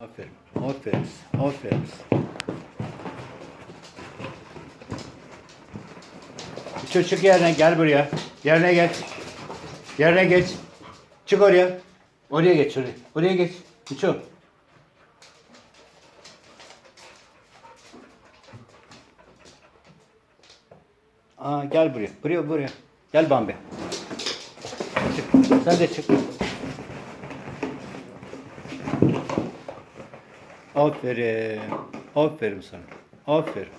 Aferin, aferin, aferin. Çık çık yerine gel buraya. Yerine geç. Yerine geç. Çık oraya. Oraya geç oraya. Oraya geç. Çık. Aa gel buraya. Buraya buraya. Gel Bambi. Çık. Sen de çık. Aferin. Aferin sana. Aferin.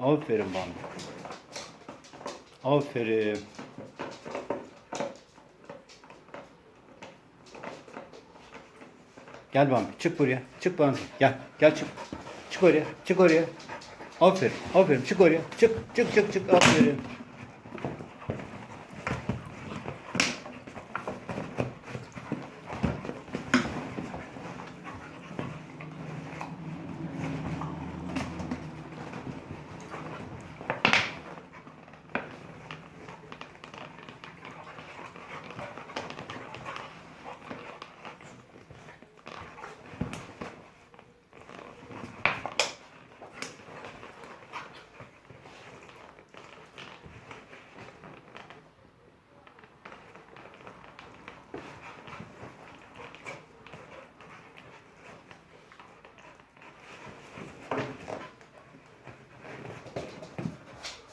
Aferin Bambi. Aferin. Gel Bambi. Çık buraya. Çık Bambi. Gel. Gel çık. Çık oraya. Çık oraya. Aferin. Aferin. Çık oraya. Çık. Çık çık çık. Aferin.